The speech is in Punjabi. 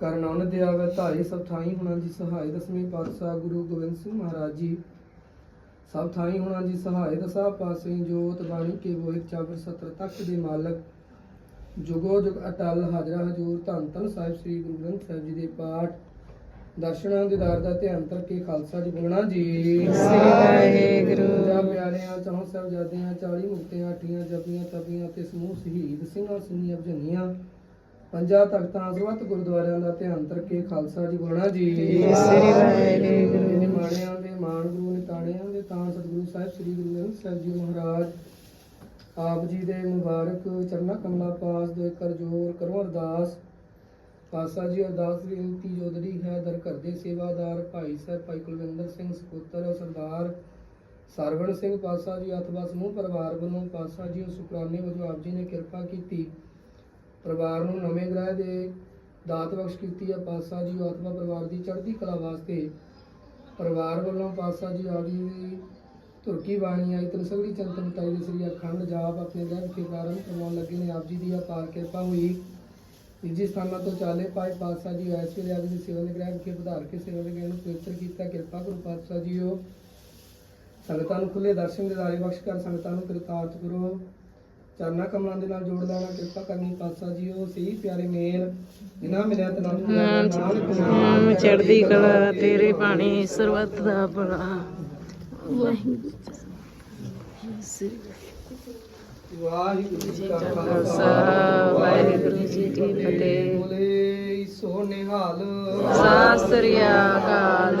ਕਰਨ ਉਨ ਦਿਆ ਵੈ ਧਾਰੇ ਸਭ ਥਾਈ ਹੁਣਾ ਜੀ ਸਹਾਇ ਦਸਵੇਂ ਪਾਤਸ਼ਾਹ ਗੁਰੂ ਗੋਬਿੰਦ ਸਿੰਘ ਮਹਾਰਾਜ ਜੀ। ਸਭ ਥਾਈ ਹੁਣਾ ਜੀ ਸਹਾਇ ਦਸਾ ਪਾਸੇ ਜੋਤ ਬਾਣੀ ਕੇ ਇੱਕ ਚਾਬਰ ਸਤਰ ਤਖਤ ਦੇ ਮਾਲਕ। ਜੁਗੋ ਜੁਗ ਅਟਲ ਹਾਜ਼ਰਾ ਹਜੂਰ ਧੰਨ ਧੰਨ ਸਾਹਿਬ ਸ੍ਰੀ ਗੁਰੂ ਗ੍ਰੰਥ ਸਾਹਿਬ ਜੀ ਦੇ ਪਾਠ। ਦਰਸ਼ਨਾਂ ਦੇ ਦਰ ਦਾ ਧਿਆਨ ਤਰ ਕੇ ਖਾਲਸਾ ਜੀ ਬੋਲਣਾ ਜੀ। ਵਾਹਿਗੁਰੂ। ਪੰਜਾਂ ਪਿਆਰਿਆਂ ਚੌਂ ਸਾਹਿਬਜ਼ਾਦਿਆਂ 40 ਮੁਕਤਿਆਂ ਅੱਠੀਆਂ ਜਪੀਆਂ ਤਪੀਆਂ ਤੇ ਸਮੂਹ ਸ਼ਹੀਦ ਸਿੰਘਾਂ ਸਿੰਘੀਆਂ ਭਜਨੀਆਂ। ਪੰਜਾਂ ਤਖਤਾਂ ਸਰਬੱਤ ਗੁਰਦੁਆਰਿਆਂ ਦਾ ਧਿਆਨ ਤਰ ਕੇ ਖਾਲਸਾ ਜੀ ਬੋਲਣਾ ਜੀ। ਸ੍ਰੀ ਵਾਹਿਗੁਰੂ। ਇਹਨੇ ਮਾਣਿਆਂ ਦੇ ਮਾਣ ਗੁਰੂ ਨੇ ਤਾਣਿਆਂ ਦੇ ਤਾਂ ਸਤਿਗੁਰੂ ਸਾਹਿਬ ਸ੍ਰੀ ਗੁਰੂ ਗ੍ਰੰਥ ਸਾਹਿਬ ਜੀ ਮਹਾਰਾਜ। ਆਪ ਜੀ ਦੇ ਮੁਬਾਰਕ ਚਰਨਾ ਕਮਲਾ ਪਾਸ ਦੋ ਕਰ ਜੋਰ ਕਰੋ ਅਰਦਾਸ। ਪਾਸਾ ਜੀ ਅਰਦਾਸ ਦੀ ਬੇਨਤੀ ਜੋਦਰੀ ਹੈ ਦਰ ਘਰ ਦੇ ਸੇਵਾਦਾਰ। ਭਾਈ ਸਾਹਿਬ ਭਾਈ ਕੁਲਵਿੰਦਰ ਸਿੰਘ ਸਪੁੱਤਰ ਸਰਦਾਰ ਸਰਵਣ ਸਿੰਘ। ਪਾਸਾ ਜੀ ਅਥਵਾ ਸਮੂਹ ਪਰਿਵਾਰ ਵੱਲੋਂ ਪਾਸਾ ਜੀ ਸ਼ੁਕਰਾਨੇ ਵਜੋਂ ਆਪ ਜੀ ਨੇ ਕਿਰਪਾ ਕੀਤੀ। ਪਰਿਵਾਰ ਨੂੰ ਨਵੇਂ ਗ੍ਰਹਿ ਦੇ ਦਾਤ ਬਖਸ਼ ਕੀਤੀ ਹੈ ਪਾਸਾ ਜੀ ਅਥਵਾ ਪਰਿਵਾਰ ਦੀ ਚੜ੍ਹਦੀ ਕਲਾ ਵਾਸਤੇ ਪਰਿਵਾਰ ਵੱਲੋਂ ਪਾਸਾ ਜੀ ਆਪ ਦੀ ਤੁਰਕੀ ਬਾਣੀ ਆਈ। ਤਨਸਗੜੀ ਚੰਤਨ ਤਾਈ ਦੇ ਸ੍ਰੀ ਅਖੰਡ ਜਾਪ ਆਪਣੇ ਗ੍ਰਹਿ ਵਿਖੇ ਪ੍ਰਾਰੰਭ ਕਰਵਾਉਣ ਲੱਗੇ ਨੇ। ਆਪ ਜੀ ਦੀ ਅਪਾਰ ਕਿਰਪਾ ਹੋਈ। ਨਿੱਜੀ ਸਥਾਨਾਂ ਤੋਂ ਚਾਲੇ ਪਾਏ ਪਾਤਸ਼ਾਹ ਜੀ ਐਸ ਵੇਲੇ ਆਪ ਜੀ ਦੀ ਸੇਵਾ ਦੇ ਗ੍ਰਹਿ ਵਿਖੇ ਵਧਾਰ ਕੇ ਸੇਵਾ ਦੇ ਗ੍ਰਹਿ ਨੂੰ ਪਵਿੱਤਰ ਕੀਤਾ। ਕਿਰਪਾ ਕਰੋ ਪਾਤਸ਼ਾਹ ਜੀਓ। ਸੰਗਤਾਂ ਨੂੰ ਖੁੱਲੇ ਦਰਸ਼ਨ ਦੇ ਦਾਰੇ ਬਖਸ਼ ਕਰ। ਸੰਗਤਾਂ ਨੂੰ ਕਿਰਤਾਰਥ ਕਰੋ। ਚਰਨਾ ਕਮਲਾਂ ਦੇ ਨਾਲ ਜੋੜ ਲੈਣਾ ਕਿਰਪਾ ਕਰਨੀ ਪਾਤਸ਼ਾਹ ਜੀਓ ਸਹੀ ਪਿਆਰੇ ਮੇਲ। ਜਿਨ੍ਹਾਂ ਮਿਲਿਆ ਤੇ ਨਾਮ ਚੜ੍ਹਦੀ ਕਲਾ ਤੇਰੇ ਬਾਣੀ ਸਰਬੱਤ ਦਾ ਭਲਾ। ਵਾਹਿਗੁਰੂ ਸ੍ਰੀ ਵਾਹਿਗੁਰੂ ਜੀ ਕਾ ਖਾਲਸਾ ਵਾਹਿਗੁਰੂ ਜੀ ਕੀ ਫਤਿਹ। ਬੋਲੇ ਸੋ ਨਿਹਾਲ। ਸਤਿ ਸ੍ਰੀ ਅਕਾਲ।